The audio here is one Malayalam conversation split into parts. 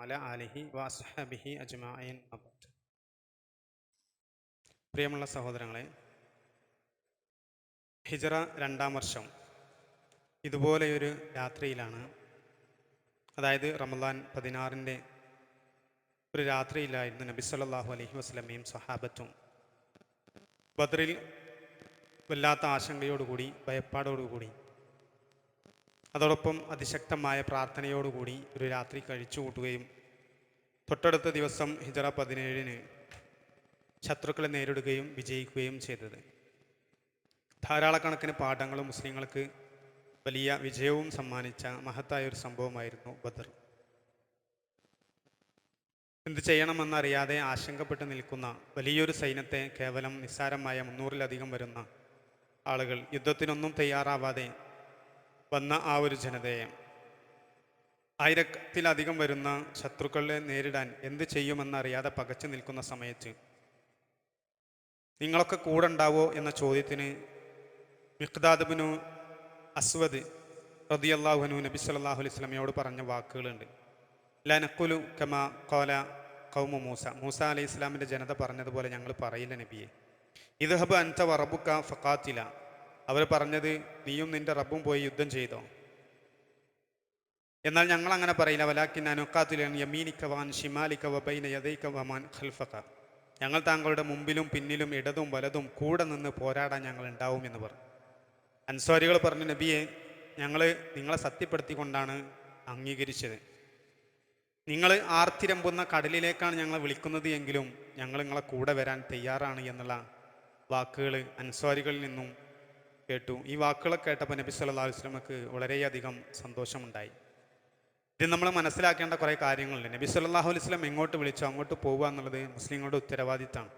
അല അലിഹി വാസ്ഹബിഹി അജ്മായിൻ പ്രിയമുള്ള സഹോദരങ്ങളെ ഹിജറ രണ്ടാം വർഷം ഇതുപോലെയൊരു രാത്രിയിലാണ്. അതായത് റമദാൻ പതിനാറിന്റെ ഒരു രാത്രിയിലായിരുന്നു നബി സല്ലാഹു അലഹി വസ്ലമയും സഹാബത്തും ബദ്രിൽ വല്ലാത്ത ആശങ്കയോടുകൂടി ഭയപ്പാടോടുകൂടി അതോടൊപ്പം അതിശക്തമായ പ്രാർത്ഥനയോടുകൂടി ഒരു രാത്രി കഴിച്ചു കൂട്ടുകയും തൊട്ടടുത്ത ദിവസം ഹിജറ പതിനേഴിന് ശത്രുക്കളെ നേരിടുകയും വിജയിക്കുകയും ചെയ്തത്. ധാരാളക്കണക്കിന് പാഠങ്ങളും മുസ്ലിങ്ങൾക്ക് വലിയ വിജയവും സമ്മാനിച്ച മഹത്തായ ഒരു സംഭവമായിരുന്നു ബദർ. എന്ത് ചെയ്യണമെന്നറിയാതെ ആശങ്കപ്പെട്ട് നിൽക്കുന്ന വലിയൊരു സൈന്യത്തെ കേവലം നിസ്സാരമായ മുന്നൂറിലധികം വരുന്ന ആളുകൾ യുദ്ധത്തിനൊന്നും തയ്യാറാവാതെ വന്ന ആ ഒരു ജനതയെ ആയിരത്തിലധികം വരുന്ന ശത്രുക്കളെ നേരിടാൻ എന്ത് ചെയ്യുമെന്നറിയാതെ പകച്ചു നിൽക്കുന്ന സമയത്ത് നിങ്ങളൊക്കെ കൂടെ ഉണ്ടാവോ എന്ന ചോദ്യത്തിന് മിഖ്ദാദബിനു അസ്വദ് റതി അള്ളാഹുനു നബി സല്ലല്ലാഹു അലൈഹി സ്വലമയോട് പറഞ്ഞ വാക്കുകളുണ്ട്. ലനക്കുലു കമ കോല കൗമു മൂസ. മൂസ അലൈഹി ഇസ്ലാമിന്റെ ജനത പറഞ്ഞതുപോലെ ഞങ്ങൾ പറയില്ല നബിയെ. ഇദ്ഹബ് അൻത വറബുക്ക ഫക്കാത്തില അവർ പറഞ്ഞത് നീയും നിന്റെ റബ്ബും പോയി യുദ്ധം ചെയ്തോ? എന്നാൽ ഞങ്ങൾ അങ്ങനെ പറയില്ല. വലാക്കിൻ അനുക്കാത്തിലൻ യമീനിക്ക വാൻ ഷിമാലിക്ക വബൈന യദൈക്ക വമാൻ ഖൽഫക്ക ഞങ്ങൾ താങ്കളുടെ മുമ്പിലും പിന്നിലും ഇടതും വലതും കൂടെ നിന്ന് പോരാടാൻ ഞങ്ങൾ ഉണ്ടാവും എന്ന് പറഞ്ഞു. അൻസ്വാരികൾ പറഞ്ഞു നബിയെ ഞങ്ങൾ നിങ്ങളെ സത്യപ്പെടുത്തിക്കൊണ്ടാണ് അംഗീകരിച്ചത്. നിങ്ങൾ ആർത്തിരമ്പുന്ന കടലിലേക്കാണ് ഞങ്ങളെ വിളിക്കുന്നത് എങ്കിലും ഞങ്ങൾ നിങ്ങളെ കൂടെ വരാൻ തയ്യാറാണ് എന്നുള്ള വാക്കുകൾ അൻസ്വാരികളിൽ നിന്നും കേട്ടു. ഈ വാക്കുകളൊക്കെ കേട്ടപ്പോൾ നബി സല്ലല്ലാഹു അലൈഹി വസല്ലമക്ക് വളരെയധികം സന്തോഷമുണ്ടായി. ഇത് നമ്മൾ മനസ്സിലാക്കേണ്ട കുറേ കാര്യങ്ങളുണ്ട്. നബി സല്ലല്ലാഹു അലൈഹി വസല്ലം എങ്ങോട്ട് വിളിച്ചോ അങ്ങോട്ട് പോവുക എന്നുള്ളത് മുസ്ലിങ്ങളുടെ ഉത്തരവാദിത്തമാണ്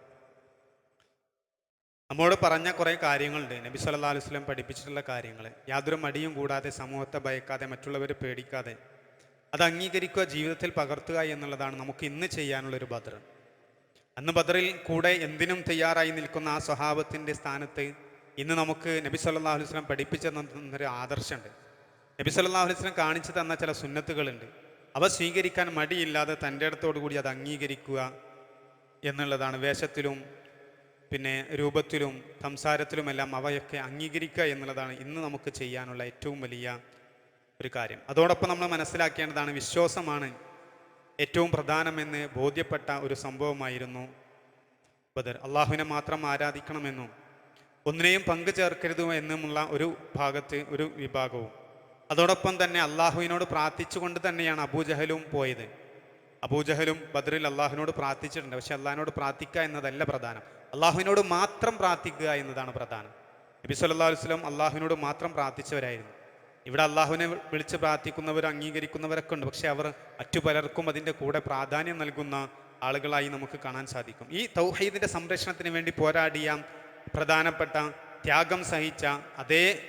നമ്മോട് പറഞ്ഞ കുറേ കാര്യങ്ങളുണ്ട്. നബി സല്ലല്ലാഹു അലൈഹി വസല്ലം പഠിപ്പിച്ചിട്ടുള്ള കാര്യങ്ങൾ. യാതൊരു മടിയും കൂടാതെ സമൂഹത്തെ ഭയക്കാതെ മറ്റുള്ളവരെ പേടിക്കാതെ. അത് അംഗീകരിക്കുക ജീവിതത്തിൽ പകർത്തുക എന്നുള്ളതാണ് നമുക്ക് ഇന്ന് ചെയ്യാനുള്ളൊരു ബദർ. അന്ന് ബദറിൽ കൂടെ എന്തിനും തയ്യാറായി നിൽക്കുന്ന ആ സ്വഭാവത്തിന്റെ സ്ഥാനത്ത് ഇന്ന് നമുക്ക് നബി സല്ലാ അലൈഹി വസല്ലം പഠിപ്പിച്ചു തന്നൊരു ആദർശമുണ്ട്. നബി സല്ലാ അലൈഹി വസല്ലം കാണിച്ചു തന്ന ചില സുന്നത്തുകളുണ്ട്. അവ സ്വീകരിക്കാൻ മടിയില്ലാതെ തന്റെ കൂടി അത് അംഗീകരിക്കുക എന്നുള്ളതാണ്. വേഷത്തിലും പിന്നെ രൂപത്തിലും സംസാരത്തിലുമെല്ലാം അവയൊക്കെ അംഗീകരിക്കുക എന്നുള്ളതാണ് ഇന്ന് നമുക്ക് ചെയ്യാനുള്ള ഏറ്റവും വലിയ ഒരു കാര്യം. അതോടൊപ്പം നമ്മൾ മനസ്സിലാക്കേണ്ടതാണ് വിശ്വാസമാണ് ഏറ്റവും പ്രധാനമെന്ന് ബോധ്യപ്പെട്ട ഒരു സംഭവമായിരുന്നു ബദർ. അള്ളാഹുവിനെ മാത്രം ആരാധിക്കണമെന്നും ഒന്നിനെയും പങ്കു ചേർക്കരുത് എന്നുമുള്ള ഒരു ഭാഗത്ത് ഒരു വിഭാഗവും. അതോടൊപ്പം തന്നെ അള്ളാഹുവിനോട് പ്രാർത്ഥിച്ചുകൊണ്ട് തന്നെയാണ് അബൂജഹലും പോയത്. അബൂജഹലും ബദറിൽ അള്ളാഹുവിനോട് പ്രാർത്ഥിച്ചിട്ടുണ്ട്. പക്ഷെ അള്ളാഹിനോട് പ്രാർത്ഥിക്കുക എന്നതല്ല പ്രധാനം. അള്ളാഹുവിനോട് മാത്രം പ്രാർത്ഥിക്കുക എന്നതാണ് പ്രധാനം. നബി സല്ലാ വസല്ലം അള്ളാഹുവിനോട് മാത്രം പ്രാർത്ഥിച്ചവരായിരുന്നു. ഇവിടെ അള്ളാഹുവിനെ വിളിച്ച് പ്രാർത്ഥിക്കുന്നവർ അംഗീകരിക്കുന്നവരൊക്കെ ഉണ്ട്. പക്ഷെ അവർ മറ്റു പലർക്കും അതിന്റെ കൂടെ പ്രാധാന്യം നൽകുന്ന ആളുകളായി നമുക്ക് കാണാൻ സാധിക്കും. ഈ തൗഹീദിന്റെ സംരക്ഷണത്തിന് വേണ്ടി പോരാടിയ പ്രധാനപ്പെട്ട ത്യാഗം സഹിച്ച അതേ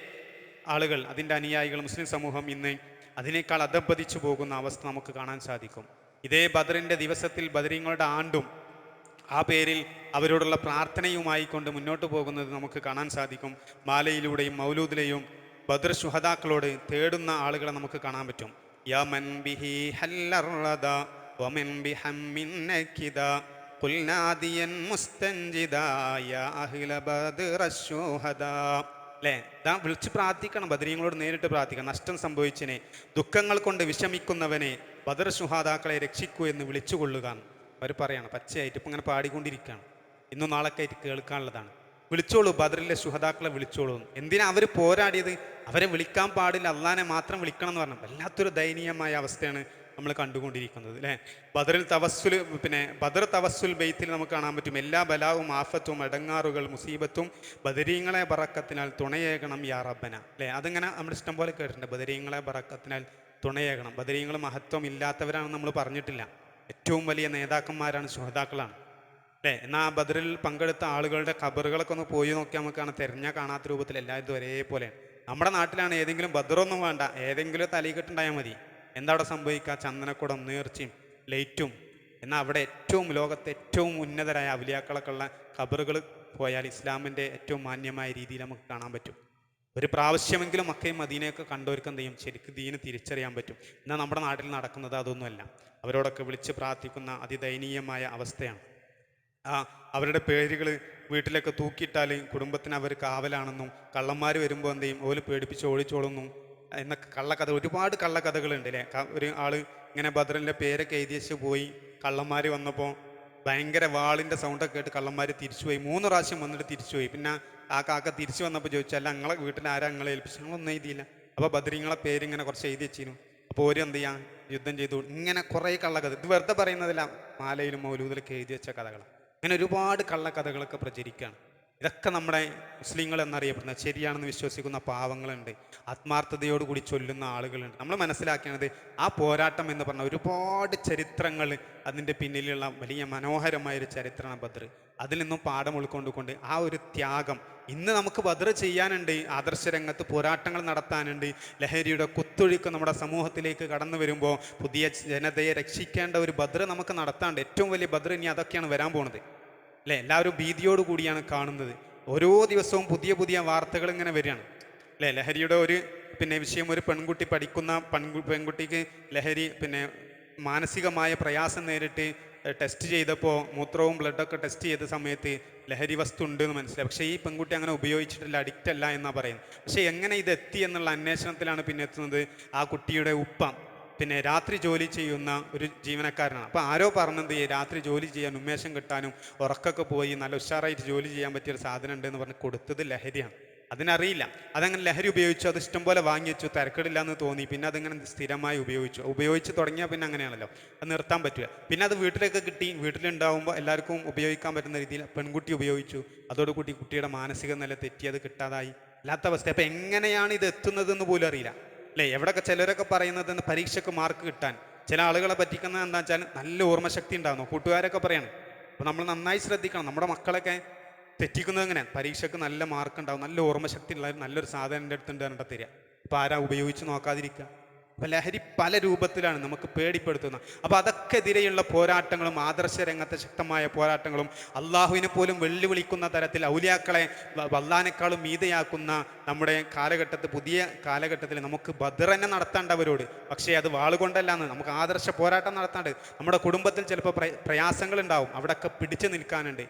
ആളുകൾ അതിന്റെ അനുയായികൾ മുസ്ലിം സമൂഹം ഇന്ന് അതിനേക്കാൾ അധപ്പതിച്ചു പോകുന്ന അവസ്ഥ നമുക്ക് കാണാൻ സാധിക്കും. ഇതേ ബദറിന്റെ ദിവസത്തിൽ ബദരീങ്ങളുടെ ആണ്ടും ആ പേരിൽ അവരോടുള്ള പ്രാർത്ഥനയുമായി കൊണ്ട് മുന്നോട്ട് പോകുന്നത് നമുക്ക് കാണാൻ സാധിക്കും. മാലയിലൂടെയും മൗലൂദിലെയും ബദർ ശുഹദാക്കളോട് തേടുന്ന ആളുകളെ നമുക്ക് കാണാൻ പറ്റും. യമൻ ബിഹി വമൻ ഖുൽ മുസ്തഞ്ചിതായ മുസ്തൻജിദ യാ അഹ്ല ബദർ ശുഹദാ അല്ലേ? ഇതാ വിളിച്ച് പ്രാർത്ഥിക്കണം ബദരീങ്ങളോട് നേരിട്ട് പ്രാർത്ഥിക്കണം. നഷ്ടം സംഭവിച്ചനെ ദുഃഖങ്ങൾ കൊണ്ട് വിഷമിക്കുന്നവനെ ബദർ സുഹാദാക്കളെ രക്ഷിക്കൂ എന്ന് വിളിച്ചുകൊള്ളുക അവർ പറയാണ് പച്ചയായിട്ട് ഇപ്പം ഇങ്ങനെ പാടിക്കൊണ്ടിരിക്കുകയാണ്. ഇന്നും നാളൊക്കെ ആയിട്ട് കേൾക്കാനുള്ളതാണ്. വിളിച്ചോളൂ ബദറിലെ സുഹാദാക്കളെ വിളിച്ചോളൂ. എന്തിനാ അവർ പോരാടിയത്? അവരെ വിളിക്കാൻ പാടില്ല അള്ളാനെ മാത്രം വിളിക്കണം എന്ന് പറഞ്ഞു. വല്ലാത്തൊരു ദയനീയമായ അവസ്ഥയാണ് നമ്മൾ കണ്ടുകൊണ്ടിരിക്കുന്നത് അല്ലേ? ബദറിൽ തവസ്സുൽ പിന്നെ ബദർ തവസ്സുൽ ബെയ്ത്തിൽ നമുക്ക് കാണാൻ പറ്റും എല്ലാ ബലാവും ആഫത്തും അടങ്ങാറുകൾ മുസീബത്തും ബദരീങ്ങളെ ബറക്കത്തിനാൽ തുണയേകണം യാ റബ്ബന അല്ലേ? അതിങ്ങനെ നമ്മൾ ഇഷ്ടം പോലെ കേട്ടിട്ടുണ്ട് ബദരീങ്ങളെ ബറക്കത്തിനാൽ തുണയേകണം. ബദരീങ്ങൾ മഹത്വം ഇല്ലാത്തവരാണെന്ന് നമ്മൾ പറഞ്ഞിട്ടില്ല. ഏറ്റവും വലിയ നേതാക്കന്മാരാണ് ശുഹതാക്കളാണ് അല്ലേ? എന്നാൽ ആ ബദറിൽ പങ്കെടുത്ത ആളുകളുടെ ഖബറുകളൊക്കെ ഒന്ന് പോയി നോക്കിയാൽ നമുക്കാണ് തെരഞ്ഞ കാണാത്ത രൂപത്തിൽ എല്ലാവരും ഒരേപോലെ നമ്മുടെ നാട്ടിലാണ് ഏതെങ്കിലും ബദറൊന്നും വേണ്ട ഏതെങ്കിലും തലയിക്കെട്ടുണ്ടായാൽ മതി. എന്താ സംഭവിക്കുക ചന്ദനക്കുടം നേർച്ചയും ലൈറ്റും. എന്നാൽ അവിടെ ഏറ്റവും ലോകത്തെ ഏറ്റവും ഉന്നതരായ അവലിയാക്കളൊക്കെ ഉള്ള ഖബറുകൾ പോയാൽ ഇസ്ലാമിന്റെ ഏറ്റവും മാന്യമായ രീതിയിൽ നമുക്ക് കാണാൻ പറ്റും. ഒരു പ്രാവശ്യമെങ്കിലും മക്കയും മദീനയൊക്കെ കണ്ടവർക്ക് എന്ത് ചെയ്യും? ശരിക്കും ദീനെ തിരിച്ചറിയാൻ പറ്റും. എന്നാൽ നമ്മുടെ നാട്ടിൽ നടക്കുന്നത് അതൊന്നുമല്ല. അവരോടൊക്കെ വിളിച്ച് പ്രാർത്ഥിക്കുന്ന അതിദയനീയമായ അവസ്ഥയാണ്. ആ അവരുടെ പേരുകൾ വീട്ടിലൊക്കെ തൂക്കിയിട്ടാൽ കുടുംബത്തിന് അവർ കാവലാണെന്നും കള്ളന്മാർ വരുമ്പോൾ എന്ത് ചെയ്യും? ഓൽ പേടിപ്പിച്ച് ഓടിച്ചോളുന്നു. എന്നൊക്കെ കള്ളക്കഥ ഒരുപാട് കള്ളക്കഥകളുണ്ട് അല്ലേ ഒരു ആൾ ഇങ്ങനെ ഭദ്രന്റെ പേരൊക്കെ എഴുതി വെച്ച് പോയി കള്ളന്മാർ വന്നപ്പോൾ ഭയങ്കര വാളിന്റെ സൗണ്ടൊക്കെ കേട്ട് കള്ളന്മാർ തിരിച്ചുപോയി മൂന്ന് പ്രാവശ്യം വന്നിട്ട് തിരിച്ചുപോയി പിന്നെ ആ കാക്ക തിരിച്ചു വന്നപ്പോൾ ചോദിച്ചു അല്ല ഞങ്ങളെ വീട്ടിൽ ആരാ ഞങ്ങളെ ഏൽപ്പിച്ചു? ഞങ്ങളൊന്നും എഴുതിയില്ല. അപ്പോൾ ബദരിങ്ങളെ പേര് ഇങ്ങനെ കുറച്ച് എഴുതി വെച്ചിരുന്നു. അപ്പോൾ ഓര് എന്ത് ചെയ്യാം? യുദ്ധം ചെയ്തു. ഇങ്ങനെ കുറേ കള്ളക്കഥ ഇത് വെറുതെ പറയുന്നതല്ല മാലയിലും മൗലൂദിലൊക്കെ എഴുതി വെച്ച കഥകളാണ് അങ്ങനെ ഒരുപാട് കള്ളക്കഥകളൊക്കെ പ്രചരിക്കുകയാണ് ഇതൊക്കെ നമ്മുടെ മുസ്ലിങ്ങൾ എന്നറിയപ്പെടുന്ന ശരിയാണെന്ന് വിശ്വസിക്കുന്ന പാവങ്ങളുണ്ട്. ആത്മാർത്ഥതയോടുകൂടി ചൊല്ലുന്ന ആളുകളുണ്ട്. നമ്മൾ മനസ്സിലാക്കേണ്ടത് ആ പോരാട്ടം എന്ന് പറഞ്ഞ ഒരുപാട് ചരിത്രങ്ങൾ അതിന്റെ പിന്നിലുള്ള വലിയ മനോഹരമായ ഒരു ചരിത്രമാണ് ബദർ അതിൽ നിന്നും പാഠം ഉൾക്കൊണ്ടുകൊണ്ട് ആ ഒരു ത്യാഗം. ഇന്ന് നമുക്ക് ബദർ ചെയ്യാനുണ്ട് ആദർശ രംഗത്ത് പോരാട്ടങ്ങൾ നടത്താനുണ്ട്. ലഹരിയുടെ കുത്തൊഴുക്ക് നമ്മുടെ സമൂഹത്തിലേക്ക് കടന്നു വരുമ്പോൾ പുതിയ ജനതയെ രക്ഷിക്കേണ്ട ഒരു ബദർ നമുക്ക് നടത്താണ്ട് ഏറ്റവും വലിയ ബദർ ഇനി അതൊക്കെയാണ് വരാൻ പോണത്. അല്ലേ? എല്ലാവരും ഭീതിയോട് കൂടിയാണ് കാണുന്നത്. ഓരോ ദിവസവും പുതിയ പുതിയ വാർത്തകൾ ഇങ്ങനെ വരികയാണ്. അല്ലേ? ലഹരിയുടെ ഒരു പിന്നെ വിഷയം ഒരു പെൺകുട്ടി പഠിക്കുന്ന പെൺകു പെൺകുട്ടിക്ക് ലഹരി പിന്നെ മാനസികമായ പ്രയാസം നേരിട്ട് ടെസ്റ്റ് ചെയ്തപ്പോൾ മൂത്രവും ബ്ലഡൊക്കെ ടെസ്റ്റ് ചെയ്ത സമയത്ത് ലഹരി വസ്തു ഉണ്ട് എന്ന് മനസ്സിലായി. പക്ഷേ ഈ പെൺകുട്ടി അങ്ങനെ ഉപയോഗിച്ചിട്ടില്ല അഡിക്റ്റ് അല്ല എന്നാണ് പറയുന്നത്. പക്ഷേ എങ്ങനെ ഇത് എത്തി എന്നുള്ള അന്വേഷണത്തിലാണ് പിന്നെ എത്തുന്നത് ആ കുട്ടിയുടെ ഉപ്പ. പിന്നെ രാത്രി ജോലി ചെയ്യുന്ന ഒരു ജീവനക്കാരനാണ്. അപ്പോൾ ആരോ പറഞ്ഞത് രാത്രി ജോലി ചെയ്യാൻ ഉന്മേഷം കിട്ടാനും ഉറക്കൊക്കെ പോയി നല്ല ഉഷാറായിട്ട് ജോലി ചെയ്യാൻ പറ്റിയൊരു സാധനം ഉണ്ട് എന്ന് പറഞ്ഞ് കൊടുത്തത് ലഹരിയാണ്. അതിനറിയില്ല. അതങ്ങനെ ലഹരി ഉപയോഗിച്ചു അത് ഇഷ്ടം പോലെ വാങ്ങി വെച്ചു തിരക്കിടില്ല എന്ന് തോന്നി പിന്നെ അതിങ്ങനെ സ്ഥിരമായി ഉപയോഗിച്ചു. ഉപയോഗിച്ച് തുടങ്ങിയാൽ പിന്നെ അങ്ങനെയാണല്ലോ. അത് നിർത്താൻ പറ്റുക പിന്നെ അത് വീട്ടിലേക്ക് കിട്ടി. വീട്ടിലുണ്ടാവുമ്പോൾ എല്ലാവർക്കും ഉപയോഗിക്കാൻ പറ്റുന്ന രീതിയിൽ പെൺകുട്ടി ഉപയോഗിച്ചു. അതോടുകൂടി കുട്ടിയുടെ മാനസിക നില തെറ്റി അത് കിട്ടാതായി. അല്ലാത്ത അവസ്ഥ അപ്പം എങ്ങനെയാണ് ഇത് എത്തുന്നതെന്ന് പോലും അറിയില്ല. അല്ലേ? എവിടെയൊക്കെ ചിലരൊക്കെ പറയുന്നത് പരീക്ഷയ്ക്ക് മാർക്ക് കിട്ടാൻ? ചില ആളുകളെ പറ്റിക്കുന്നത് എന്താ വെച്ചാൽ നല്ല ഓർമ്മശക്തി ഉണ്ടാകുന്നു കൂട്ടുകാരൊക്കെ പറയാണ്. അപ്പോൾ നമ്മൾ നന്നായി ശ്രദ്ധിക്കണം. നമ്മുടെ മക്കളൊക്കെ തെറ്റിക്കുന്നത് എങ്ങനെയാണ് പരീക്ഷയ്ക്ക് നല്ല മാർക്ക് ഉണ്ടാവും. നല്ല ഓർമ്മശക്തി ഉള്ള നല്ലൊരു സാധനം എന്റെ അടുത്തുണ്ട് എന്നിട്ട് തരിക. അപ്പോൾ ആരാ ഉപയോഗിച്ച് നോക്കാതിരിക്കുക? അപ്പോൾ ലഹരി പല രൂപത്തിലാണ് നമുക്ക് പേടിപ്പെടുത്തുന്നത്. അപ്പോൾ അതൊക്കെ എതിരെയുള്ള പോരാട്ടങ്ങളും ആദർശ രംഗത്തെ ശക്തമായ പോരാട്ടങ്ങളും അള്ളാഹുവിനെ പോലും വെല്ലുവിളിക്കുന്ന തരത്തിൽ ഔലിയാക്കളെ വല്ലാനേക്കാളും മീതയാക്കുന്ന നമ്മുടെ കാലഘട്ടത്തിൽ പുതിയ കാലഘട്ടത്തിൽ നമുക്ക് ബദറന്നെ നടത്തേണ്ടവരോട് പക്ഷേ അത് വാളുകൊണ്ടല്ലാന്ന് നമുക്ക് ആദർശ പോരാട്ടം നടത്താണ്ട് നമ്മുടെ കുടുംബത്തിൽ ചിലപ്പോൾ പ്ര പ്രയാസങ്ങൾ ഉണ്ടാവും അവിടെയൊക്കെ പിടിച്ചു നിൽക്കാനുണ്ട്.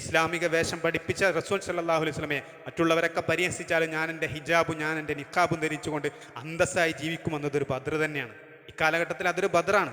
ഇസ്ലാമിക വേഷം പഠിപ്പിച്ച റസൂൽ സല്ലാഹു അലൈഹി സ്വലമയെ മറ്റുള്ളവരൊക്കെ പരിഹസിച്ചാലും ഞാൻ എന്റെ ഹിജാബും ഞാൻ എന്റെ നിക്കാബും ധരിച്ചുകൊണ്ട് അന്തസ്സായി ജീവിക്കുമെന്നതൊരു ഭദ്ര തന്നെയാണ്. ഇക്കാലഘട്ടത്തിൽ അതൊരു ബദ്റാണ്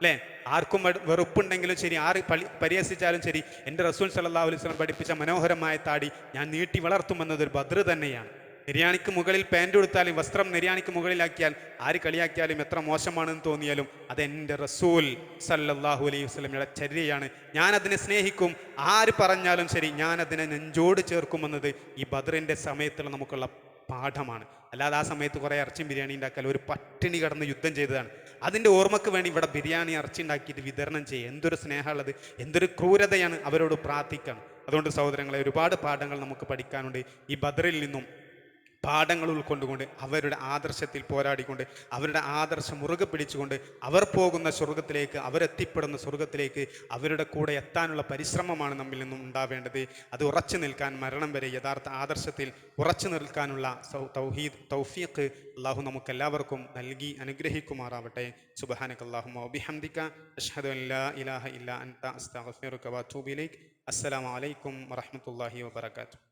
അല്ലേ? ആർക്കും വെറുപ്പുണ്ടെങ്കിലും ശരി ആര് പളി പരിഹസിച്ചാലും ശരി എന്റെ റസൂൽ സല്ലല്ലാഹു അലൈഹി വസല്ലം പഠിപ്പിച്ച മനോഹരമായ താടി ഞാൻ നീട്ടി വളർത്തുമെന്നതൊരു ഭദ്ര തന്നെയാണ്. നിര്യാണിക്ക് മുകളിൽ പാന്റ് കൊടുത്താലും വസ്ത്രം നിര്യാണിക്ക് മുകളിലാക്കിയാൽ ആര് കളിയാക്കിയാലും എത്ര മോശമാണെന്ന് തോന്നിയാലും അത് എന്റെ റസൂൽ സല്ലാഹു അലൈഹി വസ്ലമിയുടെ ചര്യയാണ്. ഞാൻ അതിനെ സ്നേഹിക്കും. ആര് പറഞ്ഞാലും ശരി ഞാൻ അതിനെ നെഞ്ചോട് ചേർക്കുമെന്നത് ഈ ബദറിന്റെ സമയത്തുള്ള നമുക്കുള്ള പാഠമാണ്. അല്ലാതെ ആ സമയത്ത് കുറേ ഇറച്ചിയും ബിരിയാണി ഉണ്ടാക്കാൻ ഒരു പട്ടിണി കടന്ന് യുദ്ധം ചെയ്തതാണ്. അതിന്റെ ഓർമ്മക്ക് വേണ്ടി ഇവിടെ ബിരിയാണി ഇറച്ചി ഉണ്ടാക്കിയിട്ട് വിതരണം ചെയ്യുക എന്തൊരു സ്നേഹമുള്ളത് എന്തൊരു ക്രൂരതയാണ് അവരോട് പ്രാർത്ഥിക്കണം അതുകൊണ്ട് സഹോദരങ്ങളെ ഒരുപാട് പാഠങ്ങൾ നമുക്ക് പഠിക്കാനുണ്ട്. ഈ ബദറിൽ നിന്നും പാഠങ്ങൾ ഉൾക്കൊണ്ടുകൊണ്ട് അവരുടെ ആദർശത്തിൽ പോരാടിക്കൊണ്ട് അവരുടെ ആദർശം മുറുകെ പിടിച്ചുകൊണ്ട് അവർ പോകുന്ന സ്വർഗത്തിലേക്ക് അവരെത്തിപ്പെടുന്ന സ്വർഗത്തിലേക്ക് അവരുടെ കൂടെ എത്താനുള്ള പരിശ്രമമാണ് നമ്മിൽ നിന്നും ഉണ്ടാവേണ്ടത്. അത് ഉറച്ചു നിൽക്കാൻ മരണം വരെ യഥാർത്ഥ ആദർശത്തിൽ ഉറച്ചു നിൽക്കാനുള്ള തൗഹീദ് തൗഫീഖ് അള്ളാഹു നമുക്ക് എല്ലാവർക്കും നൽകി അനുഗ്രഹിക്കുമാറാവട്ടെ. സുബഹാനക അല്ലാഹുമ്മ വബിഹംദിക അഷ്ഹദു ഇലാഹ ഇല്ല അൻത അസ്സലാമു അലൈക്കും വറഹ്മത്തുള്ളാഹി വബറകാതുഹു.